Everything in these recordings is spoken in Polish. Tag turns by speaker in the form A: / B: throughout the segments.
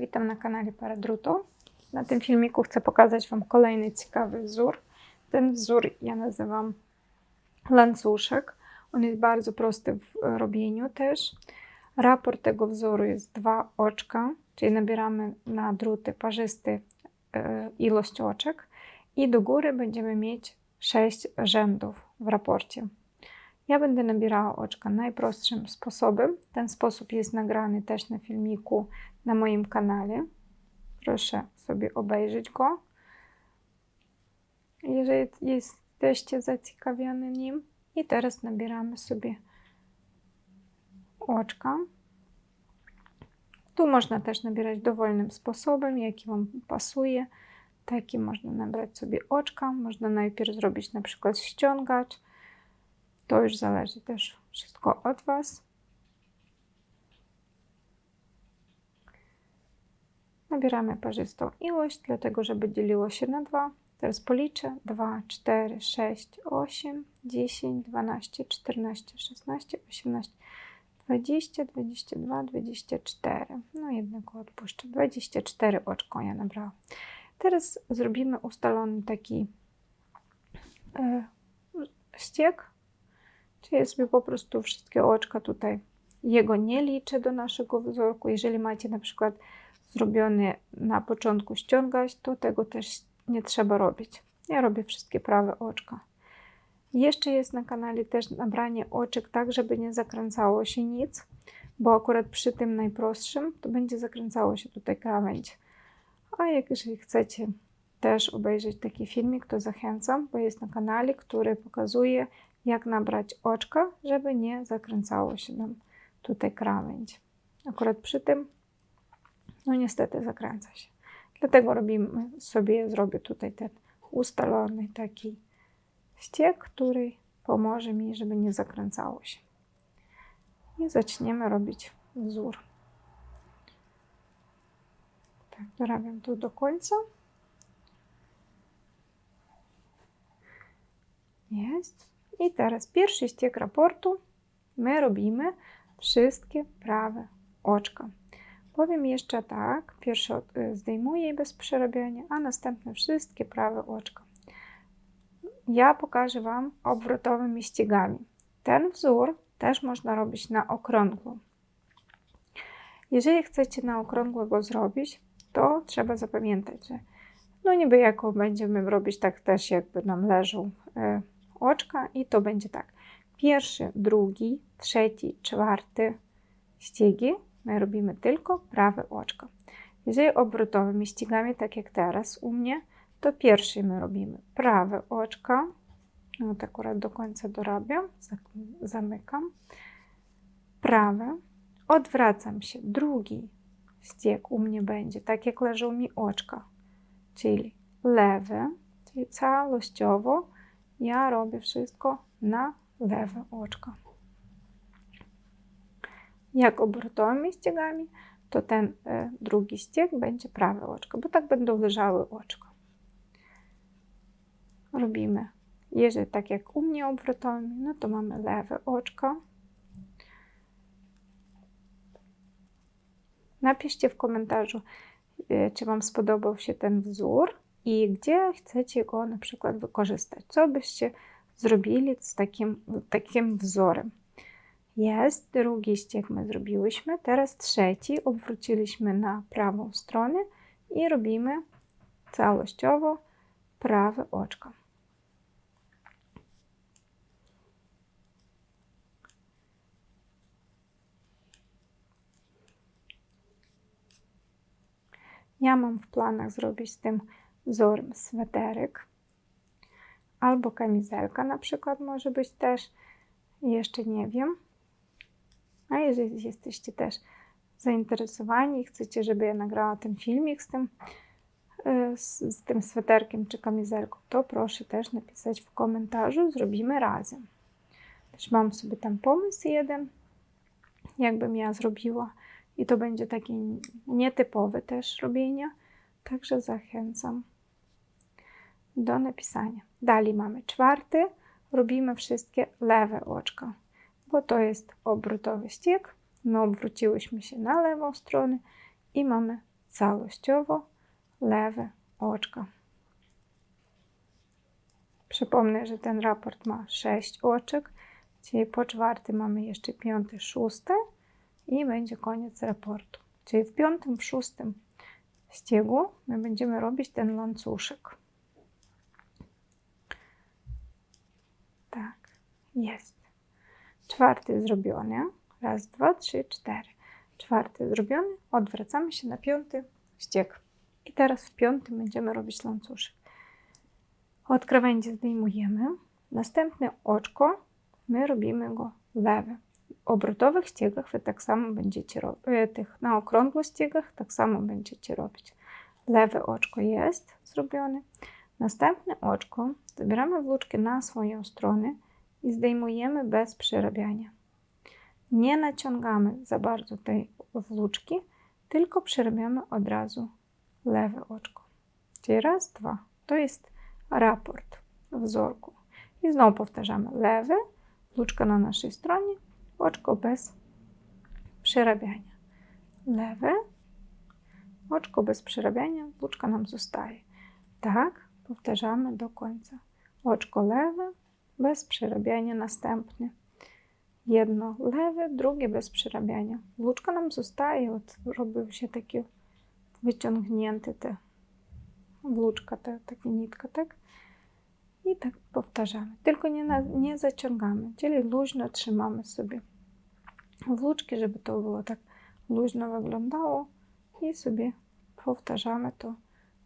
A: witam na kanale Paradruto. Na tym filmiku chcę pokazać Wam kolejny ciekawy wzór. Ten wzór ja nazywam lancuszek. On jest bardzo prosty w robieniu też. Raport tego wzoru jest dwa oczka, czyli nabieramy na druty parzysty e, ilość oczek i do góry będziemy mieć sześć rzędów w raporcie. Ja będę nabierała oczka najprostszym sposobem. Ten sposób jest nagrany też na filmiku na moim kanale. Proszę sobie obejrzeć go. Jeżeli jesteście zaciekawieni nim. I teraz nabieramy sobie oczka. Tu można też nabierać dowolnym sposobem, jaki Wam pasuje. Taki można nabrać sobie oczka. Można najpierw zrobić na przykład ściągacz to już zależy też wszystko od Was. Nabieramy parzystą ilość, dlatego żeby dzieliło się na 2. Teraz policzę 2, 4, 6, 8, 10, 12, 14, 16, 18, 20, 22, 24. No jednego odpuszczę. 24 oczko ja nabrałam. Teraz zrobimy ustalony taki e, ściek Czyli ja sobie po prostu wszystkie oczka tutaj, jego nie liczę do naszego wzorku. Jeżeli macie na przykład zrobiony na początku ściągać, to tego też nie trzeba robić. Ja robię wszystkie prawe oczka. Jeszcze jest na kanale też nabranie oczek tak, żeby nie zakręcało się nic, bo akurat przy tym najprostszym to będzie zakręcało się tutaj krawędź. A jak jeżeli chcecie też obejrzeć taki filmik, to zachęcam, bo jest na kanale, który pokazuje, jak nabrać oczka, żeby nie zakręcało się nam tutaj krawędź. Akurat przy tym, no niestety zakręca się. Dlatego robimy sobie, zrobię tutaj ten ustalony taki ściek, który pomoże mi, żeby nie zakręcało się. I zaczniemy robić wzór. Tak, dorabiam tu do końca. Jest. I teraz pierwszy ściek raportu my robimy wszystkie prawe oczka. Powiem jeszcze tak, pierwsze y, zdejmuję bez przerabiania, a następne wszystkie prawe oczka. Ja pokażę Wam obrotowymi ściegami. Ten wzór też można robić na okrągło. Jeżeli chcecie na okrągło go zrobić, to trzeba zapamiętać, że no niby jako będziemy robić tak też jakby nam leżą y, oczka i to będzie tak. Pierwszy, drugi, trzeci, czwarty ściegi my robimy tylko prawe oczko. Jeżeli obrotowymi ściegami, tak jak teraz u mnie, to pierwszy my robimy prawe oczka. No to akurat do końca dorabiam, zamykam. Prawe. Odwracam się. Drugi ścieg u mnie będzie, tak jak leżą mi oczka, czyli lewy, czyli całościowo ja robię wszystko na lewe oczko. Jak obrotowymi ściegami, to ten e, drugi ścieg będzie prawe oczko, bo tak będą leżały oczko. Robimy, jeżeli tak jak u mnie obrotowymi, no to mamy lewe oczko. Napiszcie w komentarzu, e, czy Wam spodobał się ten wzór i gdzie chcecie go na przykład wykorzystać. Co byście zrobili z takim, takim wzorem. Jest drugi ściek my zrobiłyśmy, teraz trzeci obróciliśmy na prawą stronę i robimy całościowo prawe oczko. Ja mam w planach zrobić z tym wzorem sweterek. Albo kamizelka na przykład może być też, jeszcze nie wiem. A jeżeli jesteście też zainteresowani i chcecie, żeby ja nagrała ten filmik z tym, e, z, z tym sweterkiem czy kamizelką, to proszę też napisać w komentarzu, zrobimy razem. Też mam sobie tam pomysł jeden, jakbym ja zrobiła. I to będzie taki nietypowy też robienia, także zachęcam do napisania. Dalej mamy czwarty, robimy wszystkie lewe oczka, bo to jest obrotowy ściek. My obróciłyśmy się na lewą stronę i mamy całościowo lewe oczko. Przypomnę, że ten raport ma 6 oczek, czyli po czwarty mamy jeszcze piąty, szósty i będzie koniec raportu. Czyli w piątym, w szóstym ściegu my będziemy robić ten łańcuszek. Tak, jest. Czwarty zrobiony. Raz, dwa, trzy, cztery. Czwarty zrobiony. Odwracamy się na piąty ścieg. I teraz w piątym będziemy robić łańcuszek. Od krawędzi zdejmujemy. Następne oczko my robimy go lewe. W obrotowych ściegach wy tak samo będziecie robić, tych na okrągłych ściegach tak samo będziecie robić. Lewe oczko jest zrobione. Następne oczko zabieramy włóczki na swoją stronę i zdejmujemy bez przerabiania. Nie naciągamy za bardzo tej włóczki, tylko przerabiamy od razu lewe oczko. Czyli raz, dwa. To jest raport wzorku. I znowu powtarzamy lewy, włóczka na naszej stronie, oczko bez przerabiania. Lewe, oczko bez przerabiania, włóczka nam zostaje. Tak, powtarzamy do końca. Oczko lewe, bez przerabiania, następny. Jedno lewe, drugie bez przerabiania. Włóczka nam zostaje, od, robił się taki wyciągnięty te włóczka, te, taka nitka, tak? I tak powtarzamy. Tylko nie, na, nie zaciągamy, czyli luźno trzymamy sobie włóczki, żeby to było tak luźno wyglądało i sobie powtarzamy to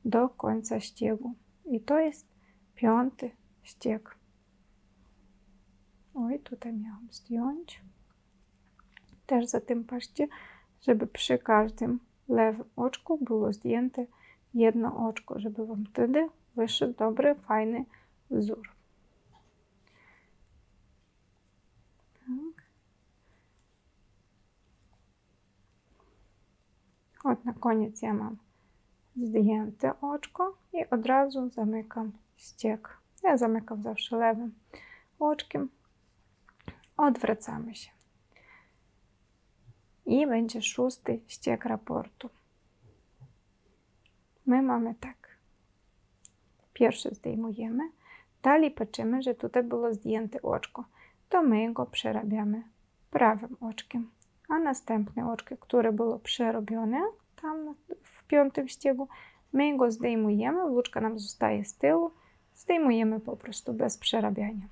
A: do końca ściegu. I to jest piąty ścieg. Oj, tutaj miałam zdjąć. Też za tym patrzcie, żeby przy każdym lewym oczku było zdjęte jedno oczko, żeby Wam wtedy wyszedł dobry, fajny wzór. Tak. Od na koniec ja mam zdjęte oczko i od razu zamykam ściek. Ja zamykam zawsze lewym oczkiem. Odwracamy się. I będzie szósty ściek raportu. My mamy tak. Pierwszy zdejmujemy. Dalej patrzymy, że tutaj było zdjęte oczko. To my go przerabiamy prawym oczkiem. A następne oczko, które było przerobione tam w piątym ściegu, my go zdejmujemy, włóczka nam zostaje z tyłu, zdejmujemy po prostu bez przerabiania.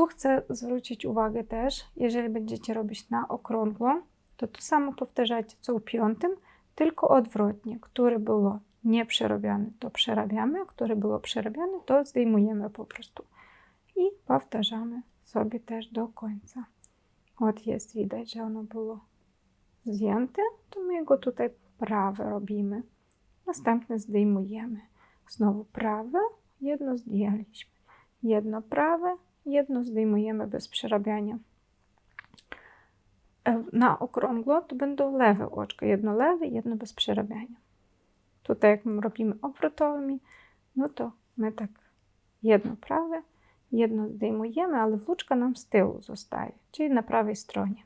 A: Tu chcę zwrócić uwagę też, jeżeli będziecie robić na okrągło, to to samo powtarzacie co u piątym, tylko odwrotnie. Które było nieprzerobione, to przerabiamy, które było przerabiane, to zdejmujemy po prostu. I powtarzamy sobie też do końca. Od jest widać, że ono było zdjęte, to my go tutaj prawe robimy. Następne zdejmujemy. Znowu prawe, jedno zdjęliśmy. Jedno prawe, jedno zdejmujemy bez przerabiania. E, na okrągło to będą lewe oczka. Jedno lewe, jedno bez przerabiania. Tutaj jak my robimy obrotowymi, no to my tak jedno prawe, jedno zdejmujemy, ale włóczka nam z tyłu zostaje, czyli na prawej stronie.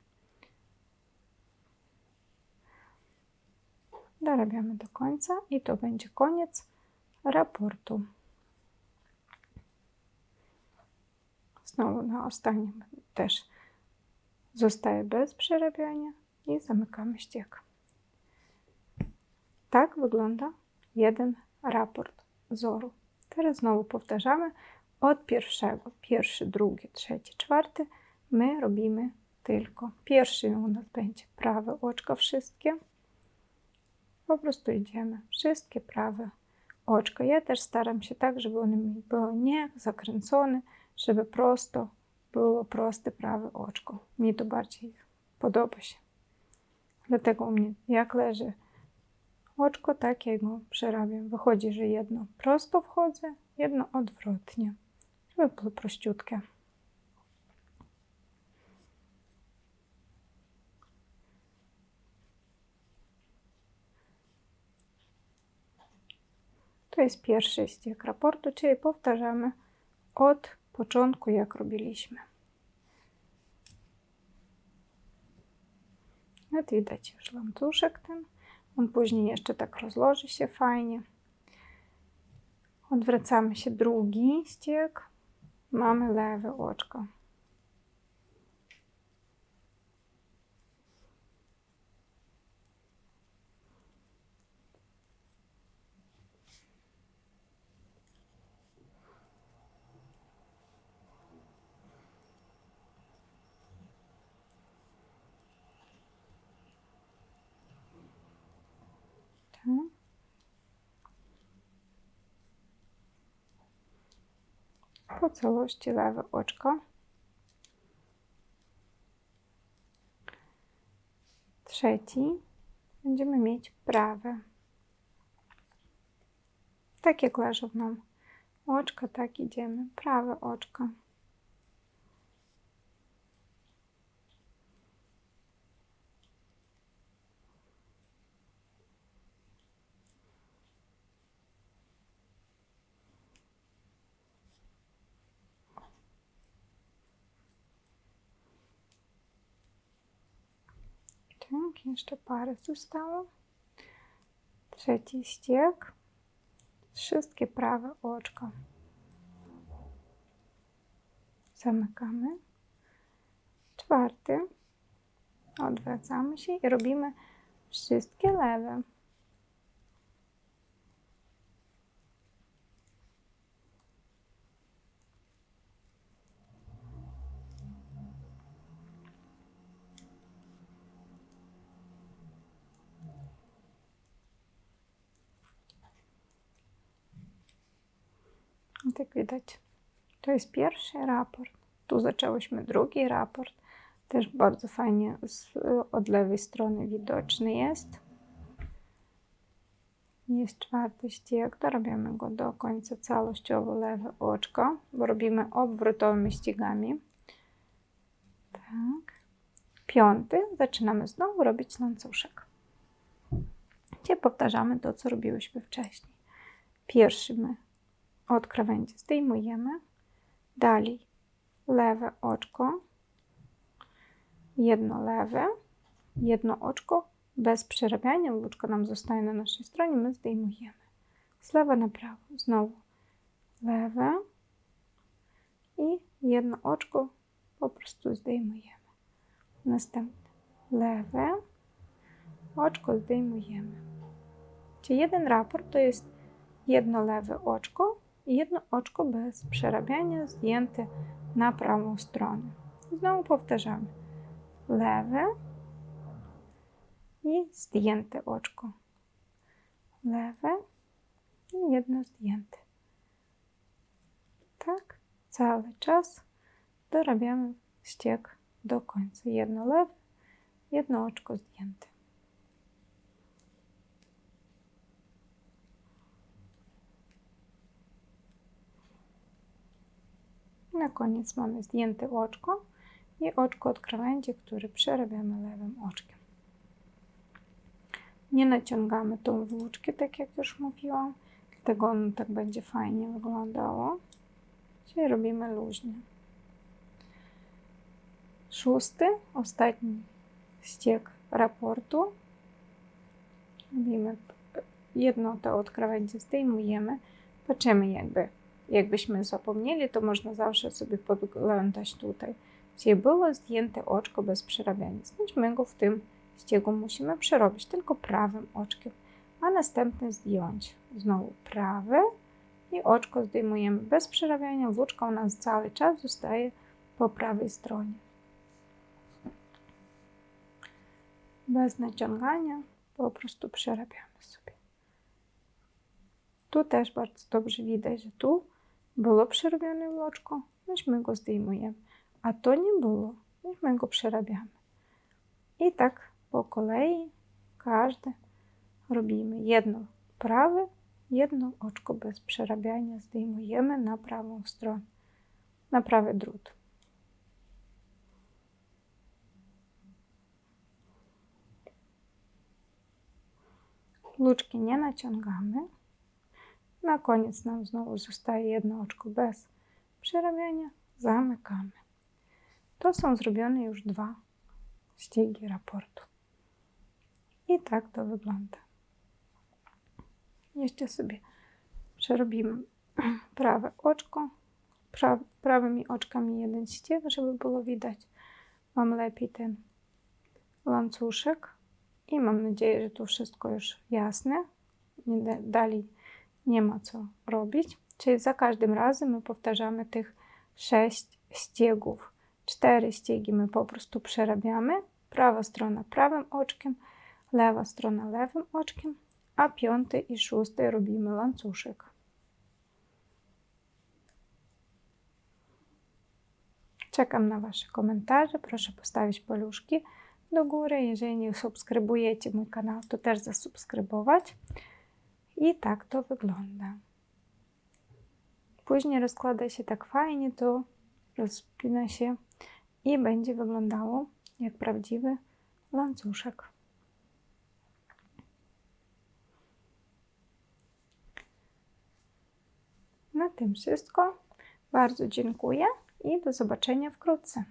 A: Dorabiamy do końca i to będzie koniec raportu. Znowu na ostatnim też zostaje bez przerabiania i zamykamy ściek. Tak wygląda jeden raport wzoru. Teraz znowu powtarzamy od pierwszego. Pierwszy, drugi, trzeci, czwarty. My robimy tylko pierwszy u nas będzie prawe oczko wszystkie. Po prostu idziemy. Wszystkie prawe oczko. Ja też staram się tak, żeby one były nie zakręcone, żeby prosto było proste prawe oczko. Mi to bardziej podoba się. Dlatego u mnie jak leży oczko, tak ja go przerabiam. Wychodzi, że jedno prosto wchodzę, jedno odwrotnie, żeby było prościutkie. To jest pierwszy ściek raportu, czyli powtarzamy od początku, jak robiliśmy. No widać już łańcuszek ten. On później jeszcze tak rozłoży się fajnie. Odwracamy się drugi ściek. Mamy lewe oczko. Tak. Po całości lewe oczko. Trzeci będziemy mieć prawe. Tak jak leżą nam oczka, tak idziemy. Prawe oczko. Tak, jeszcze parę zostało. Trzeci ściek. Wszystkie prawe oczka. Zamykamy. Czwarty. Odwracamy się i robimy wszystkie lewe. I Tak widać. To jest pierwszy raport. Tu zaczęłyśmy drugi raport. Też bardzo fajnie z, od lewej strony widoczny jest. Jest czwarty ściek. Dorobiamy go do końca całościowo lewe oczko, bo robimy obrotowymi ściegami. Tak. Piąty. Zaczynamy znowu robić łańcuszek. Gdzie powtarzamy to, co robiłyśmy wcześniej. Pierwszy my od krawędzi zdejmujemy. Dalej lewe oczko, jedno lewe, jedno oczko bez przerabiania. Łuczko nam zostaje na naszej stronie, my zdejmujemy. Z lewa na prawo. Znowu lewe i jedno oczko po prostu zdejmujemy. Następne lewe oczko zdejmujemy. Czyli jeden raport to jest jedno oczko bez przerabiania zdjęte na prawą stronę. Znowu powtarzamy. Lewe i zdjęte oczko. Lewe i jedno zdjęte. Tak, cały czas dorabiamy ściek do końca. Jedno lewe, jedno oczko zdjęte. Na koniec mamy zdjęte oczko i oczko od krawędzi, które przerabiamy lewym oczkiem. Nie naciągamy tą włóczki, tak jak już mówiłam, dlatego ono tak będzie fajnie wyglądało. Czyli robimy luźnie. Szósty, ostatni ściek raportu. Robimy jedno to od krawędzi zdejmujemy, patrzymy jakby Jakbyśmy zapomnieli, to można zawsze sobie podglądać tutaj. Gdzie było zdjęte oczko bez przerabiania. Znaczy my go w tym ściegu musimy przerobić tylko prawym oczkiem, a następnie zdjąć. Znowu prawe i oczko zdejmujemy bez przerabiania. Włóczka u nas cały czas zostaje po prawej stronie. Bez naciągania po prostu przerabiamy sobie. Tu też bardzo dobrze widać, że tu było przerobione łoczko, noś my go zdejmujemy. A to nie było, noś my go przerabiamy. I tak po kolei każde robimy jedno prawe, jedno oczko bez przerabiania zdejmujemy na prawą stronę, na prawy drut. Luczki nie naciągamy. Na koniec nam znowu zostaje jedno oczko bez przerabiania. Zamykamy. To są zrobione już dwa ściegi raportu. I tak to wygląda. Jeszcze sobie przerobimy prawe oczko. Pra, prawymi oczkami jeden ścieг, żeby było widać Wam lepiej ten łańcuszek. I mam nadzieję, że tu wszystko już jasne. Nie, da- dalej nie ma co robić. Czyli za każdym razem my powtarzamy tych sześć ściegów. Cztery ściegi my po prostu przerabiamy. Prawa strona prawym oczkiem, lewa strona lewym oczkiem, a piąty i szósty robimy łańcuszek. Czekam na Wasze komentarze. Proszę postawić paluszki do góry. Jeżeli nie subskrybujecie mój kanał, to też zasubskrybować. I tak to wygląda. Później rozkłada się tak fajnie, to rozpina się i będzie wyglądało jak prawdziwy łańcuszek. Na tym wszystko. Bardzo dziękuję i do zobaczenia wkrótce.